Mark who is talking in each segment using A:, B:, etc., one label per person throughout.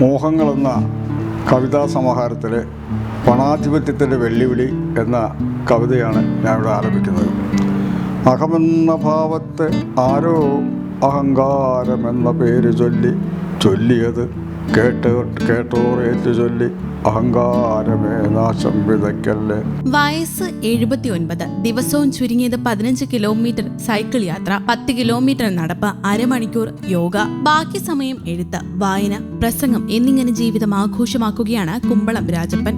A: മോഹങ്ങളെന്ന കവിതാ സമാഹാരത്തിലെ പണാധിപത്യത്തിന്റെ വെല്ലുവിളി എന്ന കവിതയാണ് ഞാനിവിടെ ആരംഭിക്കുന്നത് അഹമെന്ന ഭാവത്തെ ആരോ അഹങ്കാരമെന്ന പേര് ചൊല്ലി ചൊല്ലിയത് കേട്ട് കേട്ടോർ ചൊല്ലി അഹങ്കാരമേ നാശം വിതയ്ക്കല്ലേ.
B: വയസ്സ് എഴുപത്തി ഒൻപത് ദിവസവും ചുരുങ്ങിയത് പതിനഞ്ച് കിലോമീറ്റർ സൈക്കിൾ യാത്ര പത്ത് കിലോമീറ്റർ നടപ്പ് അരമണിക്കൂർ യോഗ ബാക്കി സമയം എഴുത്ത് വായന പ്രസംഗം എന്നിങ്ങനെ ജീവിതം ആഘോഷമാക്കുകയാണ് കുമ്പളം രാജപ്പൻ.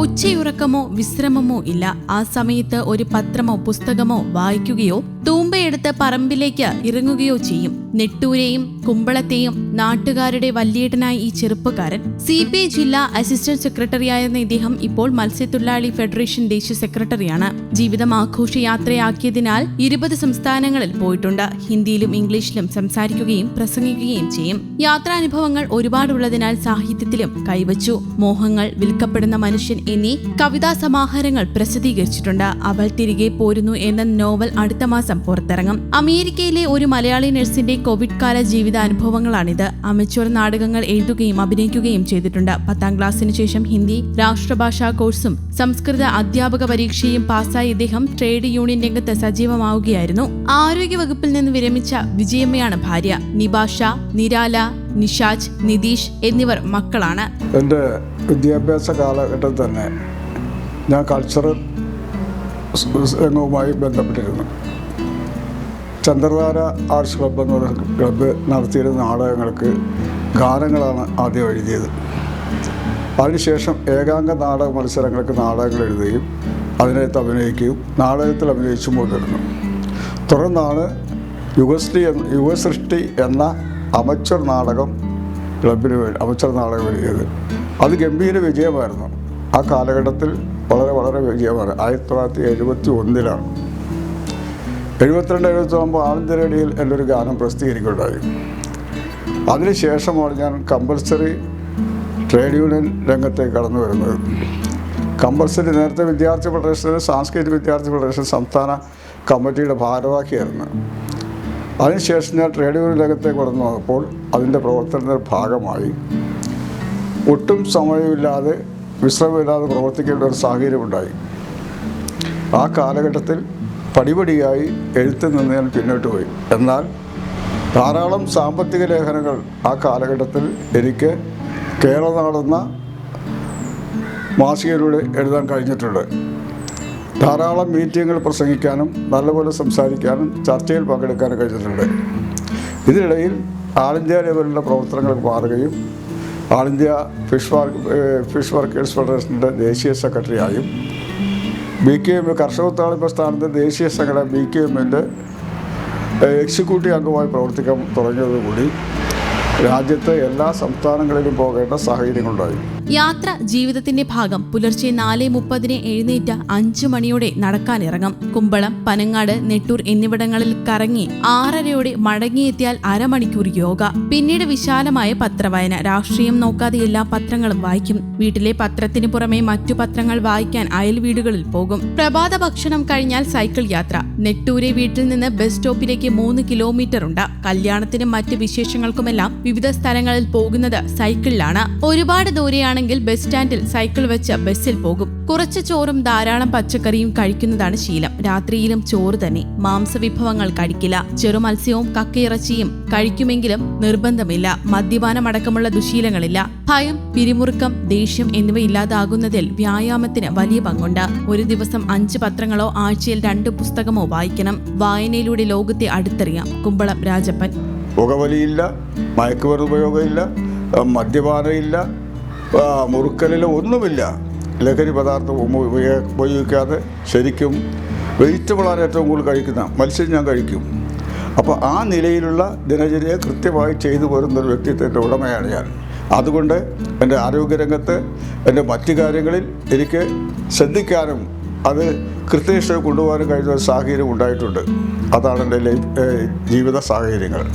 B: ഉച്ചയുറക്കമോ വിശ്രമമോ ഇല്ല. ആ സമയത്ത് ഒരു പത്രമോ പുസ്തകമോ വായിക്കുകയോ തൂമ്പയെടുത്ത് പറമ്പിലേക്ക് ഇറങ്ങുകയോ ചെയ്യും. നെട്ടൂരെയും കുമ്പളത്തെയും നാട്ടുകാരുടെ വല്യേട്ടനായ ഈ ചെറുപ്പക്കാരൻ സി പി ജില്ലാ അസിസ്റ്റന്റ് സെക്രട്ടറിയായിരുന്ന ഇദ്ദേഹം ഇപ്പോൾ മത്സ്യത്തൊഴിലാളി ഫെഡറേഷൻ ദേശീയ സെക്രട്ടറിയാണ്. ജീവിതം ആഘോഷയാത്രയാക്കിയതിനാൽ ഇരുപത് സംസ്ഥാനങ്ങളിൽ പോയിട്ടുണ്ട്. ഹിന്ദിയിലും ഇംഗ്ലീഷിലും സംസാരിക്കുകയും പ്രസംഗിക്കുകയും ചെയ്യും. യാത്രാനുഭവങ്ങൾ ഒരുപാടുള്ളതിനാൽ സാഹിത്യത്തിലും കൈവച്ചു. മോഹങ്ങൾ വിൽക്കപ്പെടുന്ന മനുഷ്യൻ എന്നീ കവിതാ സമാഹാരങ്ങൾ പ്രസിദ്ധീകരിച്ചിട്ടുണ്ട്. അവൾ തിരികെ പോരുന്നു എന്ന നോവൽ അടുത്ത മാസം പുറത്തിറങ്ങും. അമേരിക്കയിലെ ഒരു മലയാളി നഴ്സിന്റെ കോവിഡ് കാല ജീവിതാനുഭവങ്ങളാണിത്. അമച്വർ നാടകങ്ങൾ എഴുതുകയും അഭിനയിക്കുകയും ചെയ്തിട്ടുണ്ട്. പത്താം ക്ലാസ്സിന് ശേഷം ഹിന്ദി രാഷ്ട്രഭാഷാ കോഴ്സും സംസ്കൃത അധ്യാപക പരീക്ഷയും പാസ്സായി ഇദ്ദേഹം ട്രേഡ് യൂണിയൻ രംഗത്ത് സജീവമാവുകയായിരുന്നു. ആരോഗ്യ വകുപ്പിൽ നിന്ന് വിരമിച്ച വിജയമ്മയാണ് ഭാര്യ. നിബാഷ നിരാല നിഷാജ് നിതീഷ് എന്നിവർ മക്കളാണ്.
A: എന്റെ വിദ്യാഭ്യാസ കാലഘട്ടത്തിൽ തന്നെ ഞാൻ കൾച്ചറൽ രംഗവുമായി ബന്ധപ്പെട്ടിരുന്നു. ചന്ദ്രധാര ആർട്സ് ക്ലബ്ബ് എന്ന് പറയുന്ന ക്ലബ്ബ് നടത്തിയിരുന്ന നാടകങ്ങൾക്ക് ഗാനങ്ങളാണ് ആദ്യം എഴുതിയത്. അതിനുശേഷം ഏകാംഗ നാടക മത്സരങ്ങൾക്ക് നാടകങ്ങൾ എഴുതുകയും അതിനകത്ത് അഭിനയിക്കുകയും നാടകത്തിൽ അഭിനയിച്ചു കൊണ്ടിരുന്നു. തുടർന്നാണ് യുഗശ്രീ എന്ന യുഗസൃഷ്ടി എന്ന അമച്ചർ നാടകം ക്ലബിന് വേണ്ടി അമച്ചർ നാടകം എഴുതിയത്. അത് ഗംഭീര വിജയമായിരുന്നു. ആ കാലഘട്ടത്തിൽ വളരെ വളരെ വിജയമാണ്. ആയിരത്തി തൊള്ളായിരത്തി എഴുപത്തി ഒന്നിലാണ് എഴുപത്തിരണ്ട് എഴുപത്തി ഒമ്പത് ആനന്ദ റേഡിയോയിൽ എന്റെ ഒരു ഗാനം പ്രസിദ്ധീകരിക്കുകയുണ്ടായി. അതിനുശേഷമാണ് ഞാൻ കമ്പൽസറി ട്രേഡ് യൂണിയൻ രംഗത്തേക്ക് കടന്നു വരുന്നത്. കമ്പൽസറി നേരത്തെ വിദ്യാർത്ഥി ഫെഡറേഷൻ സാംസ്കൃതിക വിദ്യാർത്ഥി ഫെഡറേഷൻ സംസ്ഥാന കമ്മിറ്റിയുടെ ഭാരവാഹിയായിരുന്നു. അതിനുശേഷം ഞാൻ ട്രേഡ് യൂണിയൻ രംഗത്തേക്ക് കടന്നു വന്നപ്പോൾ അതിന്റെ പ്രവർത്തനത്തിന്റെ ഭാഗമായി ഒട്ടും സമയമില്ലാതെ വിശ്രമമില്ലാതെ പ്രവർത്തിക്കേണ്ട ഒരു സാഹചര്യമുണ്ടായി. ആ കാലഘട്ടത്തിൽ പടിപടിയായി എഴുത്തിൽ നിന്ന് ഞാൻ പിന്നോട്ട് പോയി. എന്നാൽ ധാരാളം സാമ്പത്തിക ലേഖനങ്ങൾ ആ കാലഘട്ടത്തിൽ എനിക്ക് കേരളനാടെന്ന മാസികയിലൂടെ എഴുതാൻ കഴിഞ്ഞിട്ടുണ്ട്. ധാരാളം മീറ്റിങ്ങുകൾ പ്രസംഗിക്കാനും നല്ലപോലെ സംസാരിക്കാനും ചർച്ചയിൽ പങ്കെടുക്കാനും കഴിഞ്ഞിട്ടുണ്ട്. ഇതിനിടയിൽ ആൾ ഇന്ത്യ ലെവലിലുള്ള പ്രവർത്തനങ്ങൾ മാറുകയും all India fish work fish workers ഫെഡറേഷന്റെ ദേശീയ സെക്രട്ടറിയായും ബി കെ എം കർഷക തൊഴിലാളി പ്രസ്ഥാനത്തെ ദേശീയ സംഘടന ബി കെ എമ്മിന്റെ എക്സിക്യൂട്ടീവ് അംഗമായി പ്രവർത്തിക്കാൻ തുടങ്ങിയതോടുകൂടി രാജ്യത്തെ എല്ലാ സംസ്ഥാനങ്ങളിലും പോകേണ്ട സാഹചര്യങ്ങളുണ്ടായി.
B: യാത്ര ജീവിതത്തിന്റെ ഭാഗം പുലർച്ചെ നാല് മുപ്പതിന് എഴുന്നേറ്റ് അഞ്ചു മണിയോടെ നടക്കാനിറങ്ങും. കുമ്പളം പനങ്ങാട് നെട്ടൂർ എന്നിവിടങ്ങളിൽ കറങ്ങി ആറരയോടെ മടങ്ങിയെത്തിയാൽ അരമണിക്കൂർ യോഗ. പിന്നീട് വിശാലമായ പത്രവായന. രാഷ്ട്രീയം നോക്കാതെ എല്ലാ പത്രങ്ങളും വായിക്കും. വീട്ടിലെ പത്രത്തിന് പുറമെ മറ്റു പത്രങ്ങൾ വായിക്കാൻ അയൽ വീടുകളിൽ പോകും. പ്രഭാത ഭക്ഷണം കഴിഞ്ഞാൽ സൈക്കിൾ യാത്ര. നെട്ടൂരെ വീട്ടിൽ നിന്ന് ബസ് സ്റ്റോപ്പിലേക്ക് മൂന്ന് കിലോമീറ്റർ ഉണ്ട്. കല്യാണത്തിനും മറ്റ് വിശേഷങ്ങൾക്കുമെല്ലാം വിവിധ സ്ഥലങ്ങളിൽ പോകുന്നത് സൈക്കിളിലാണ്. ഒരുപാട് ദൂരെയാണെങ്കിൽ ബസ് സ്റ്റാൻഡിൽ സൈക്കിൾ വെച്ച് ബസ്സിൽ പോകും. കുറച്ച് ചോറും ധാരാളം പച്ചക്കറിയും കഴിക്കുന്നതാണ് ശീലം. രാത്രിയിലും ചോറ് തന്നെ. മാംസ വിഭവങ്ങൾ കഴിക്കില്ല. ചെറുമത്സ്യവും കക്കയിറച്ചിയും കഴിക്കുമെങ്കിലും നിർബന്ധമില്ല. മദ്യപാനം അടക്കമുള്ള ദുശീലങ്ങളില്ല. ഭയം പിരിമുറുക്കം ദേഷ്യം എന്നിവ ഇല്ലാതാകുന്നതിൽ വ്യായാമത്തിന് വലിയ പങ്കുണ്ട്. ഒരു ദിവസം അഞ്ച് പത്രങ്ങളോ ആഴ്ചയിൽ രണ്ട് പുസ്തകമോ വായിക്കണം. വായനയിലൂടെ ലോകത്തെ അടുത്തറിയാം. കുമ്പളം രാജപ്പൻ.
A: പുകവലിയില്ല മയക്കുമരുന്ന് ഉപയോഗമില്ല മദ്യപാനമില്ല മുറുക്കലിൽ ഒന്നുമില്ല. ലഹരി പദാർത്ഥം ഉപ- ഉപയോ- ഉപയോഗിക്കാതെ ശരിക്കും വെജിറ്റബിളാണ് ഏറ്റവും കൂടുതൽ കഴിക്കുന്ന മത്സ്യം ഞാൻ കഴിക്കും. അപ്പോൾ ആ നിലയിലുള്ള ദിനചര്യ കൃത്യമായി ചെയ്തു പോരുന്ന ഒരു വ്യക്തിത്വത്തിന്റെ ഉടമയാണ് ഞാൻ. അതുകൊണ്ട് എന്റെ ആരോഗ്യരംഗത്ത് എന്റെ മറ്റു കാര്യങ്ങളിൽ എനിക്ക് ശ്രദ്ധിക്കാനും അത് കൃത്യനിഷ്ഠ കൊണ്ടുപോകാനും കഴിയുന്ന ഒരു സാഹചര്യം ഉണ്ടായിട്ടുണ്ട്. അതാണ് എന്റെ ലൈഫ് ജീവിത സാഹചര്യങ്ങൾ.